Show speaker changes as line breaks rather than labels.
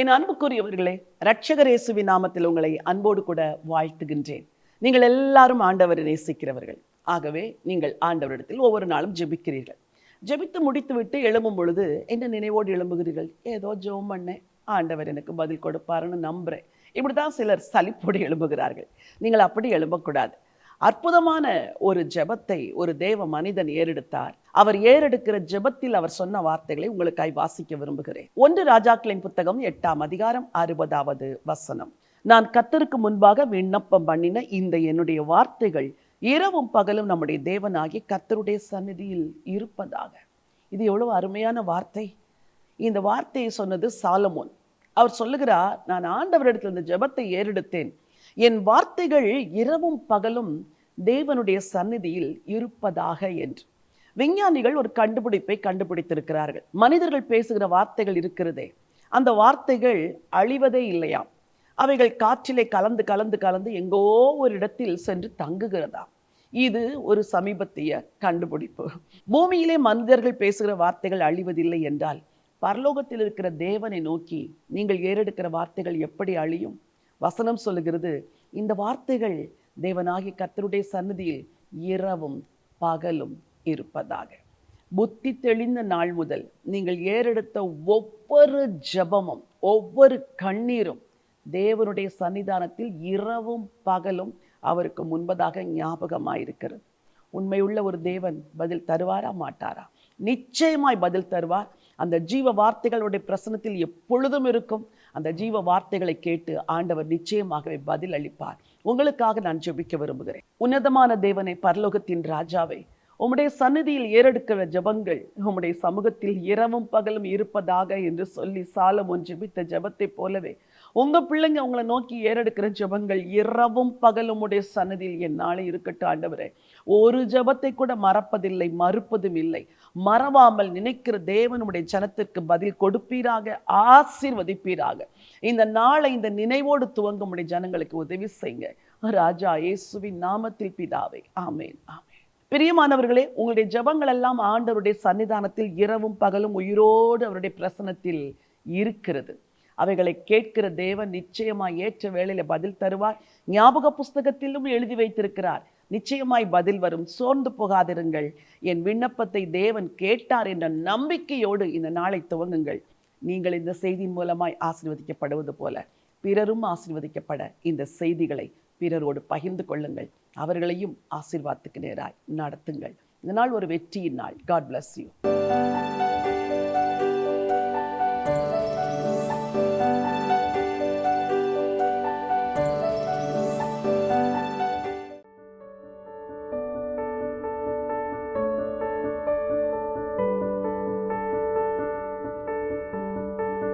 என் அன்புக்குரியவர்களே ரட்சகரேசுவின் நாமத்தில் உங்களை அன்போடு கூட வாழ்த்துகின்றேன். நீங்கள் எல்லாரும் ஆண்டவரை நேசிக்கிறவர்கள். ஆகவே நீங்கள் ஆண்டவரிடத்தில் ஒவ்வொரு நாளும் ஜெபிக்கிறீர்கள். ஜெபித்து முடித்துவிட்டு எழும்பும் பொழுது என்ன நினைவோடு எழும்புகிறீர்கள்? ஏதோ ஜெபம் பண்ணேன். ஆண்டவர் எனக்கு பதில் கொடுப்பாருன்னு நம்புறேன். இப்படிதான் சிலர் சலிப்போடு எழும்புகிறார்கள். நீங்கள் அப்படி எழும்பக்கூடாது. அற்புதமான ஒரு ஜெபத்தை ஒரு தேவ மனிதன் ஏறெடுத்தார். அவர் ஏறெடுக்கிற ஜெபத்தில் அவர் சொன்ன வார்த்தைகளை உங்களுக்காய் வாசிக்க விரும்புகிறேன். ஒன்று ராஜாக்களின் புத்தகம் எட்டாம் அதிகாரம் அறுபதாவது வசனம். நான் கத்தருக்கு முன்பாக விண்ணப்பம் பண்ணின இந்த என்னுடைய வார்த்தைகள் இரவும் பகலும் நம்முடைய தேவனாகி கத்தருடைய சந்நிதியில் இருப்பதாக. இது எவ்வளவு அருமையான வார்த்தை. இந்த வார்த்தையை சொன்னது சாலமோன். அவர் சொல்லுகிறார் நான் ஆண்டவரிடத்தில் இந்த ஜெபத்தை ஏறெடுத்தேன். என் வார்த்தைகள் இரவும் பகலும் தேவனுடைய சந்நிதியில் இருப்பதாக என்று. விஞ்ஞானிகள் ஒரு கண்டுபிடிப்பை கண்டுபிடித்திருக்கிறார்கள். மனிதர்கள் பேசுகிற வார்த்தைகள் இருக்கிறதே. அந்த வார்த்தைகள் அழிவதே இல்லையாம் அவைகள் காற்றிலே கலந்து கலந்து கலந்து எங்கோ ஒரு இடத்தில் சென்று தங்குகிறதாம் இது ஒரு சமீபத்திய கண்டுபிடிப்பு. பூமியிலே மனிதர்கள் பேசுகிற வார்த்தைகள் அழிவதில்லை என்றால் பரலோகத்தில் இருக்கிற தேவனை நோக்கி நீங்கள் ஏறெடுக்கிற வார்த்தைகள் எப்படி அழியும்? வசனம் சொல்லுகிறது இந்த வார்த்தைகள் தேவனாகி கத்தருடைய சன்னதியில் இரவும் பகலும் இருப்பதாக. புத்தி தெளிந்த நாள் முதல் நீங்கள் ஏறெடுத்த ஒவ்வொரு ஜபமும் ஒவ்வொரு கண்ணீரும் தேவனுடைய சன்னிதானத்தில் இரவும் பகலும் அவருக்கு முன்பதாக ஞாபகமாயிருக்கிறது. உண்மையுள்ள ஒரு தேவன் பதில் தருவாரா மாட்டாரா? நிச்சயமாய் பதில் தருவார். அந்த ஜீவ வார்த்தைகளுடைய பிரசனத்தில் எப்பொழுதும் இருக்கும். அந்த ஜீவ வார்த்தைகளை கேட்டு ஆண்டவர் நிச்சயமாகவே பதில் அளிப்பார். உங்களுக்காக நான் ஜெபிக்க விரும்புகிறேன். உன்னதமான தேவனை பரலோகத்தின் ராஜாவை உம்முடைய சன்னதியில் ஏறெடுக்கிற ஜெபங்கள் உம்முடைய சமூகத்தில் இரவும் பகலும் இருப்பதாக என்று சொல்லி சாலம் ஜெபித்த ஜெபத்தைப் போலவே உங்க பிள்ளைங்க அவங்கள நோக்கி ஏறெடுக்கிற ஜெபங்கள் இரவும் பகலும் உடைய சன்னதியில் என் நாளை இருக்கட்டும் ஆண்டவரே. ஒரு ஜெபத்தை கூட மறப்பதில்லை மறுப்பதும் இல்லை. மறவாமல் நினைக்கிற தேவனுடைய ஜனத்திற்கு பதில் கொடுப்பீராக ஆசீர்வதிப்பீராக. இந்த நாளை இந்த நினைவோடு துவங்க உடைய ஜனங்களுக்கு உதவி செய்யுங்க. ராஜா இயேசுவின் நாமத்தில் பிதாவே. ஆமேன் ஆமேன். பிரியமானவர்களே உங்களுடைய ஜபங்கள் எல்லாம் ஆண்டவருடைய சன்னிதானத்தில் இரவும் பகலும் உயிரோடு அவருடைய பிரசனத்தில் இருக்கிறது. அவைகளை கேட்கிற தேவன் நிச்சயமாய் ஏற்ற வேளையில பதில் தருவார். ஞாபக புஸ்தகத்திலும் எழுதி வைத்திருக்கிறார். நிச்சயமாய் பதில் வரும். சோர்ந்து போகாதிருங்கள். என் விண்ணப்பத்தை தேவன் கேட்டார் என்ற நம்பிக்கையோடு இந்த நாளை துவங்குங்கள். நீங்கள் இந்த செய்தியின் மூலமாய் ஆசீர்வதிக்கப்படுவது போல பிறரும் ஆசீர்வதிக்கப்பட இந்த செய்திகளை பிறரோடு பகிர்ந்து கொள்ளுங்கள். அவர்களையும் ஆசீர்வாதத்துக்கு நேராய் நடத்துங்கள். இந்த நாள் ஒரு வெற்றியின் நாள். God bless you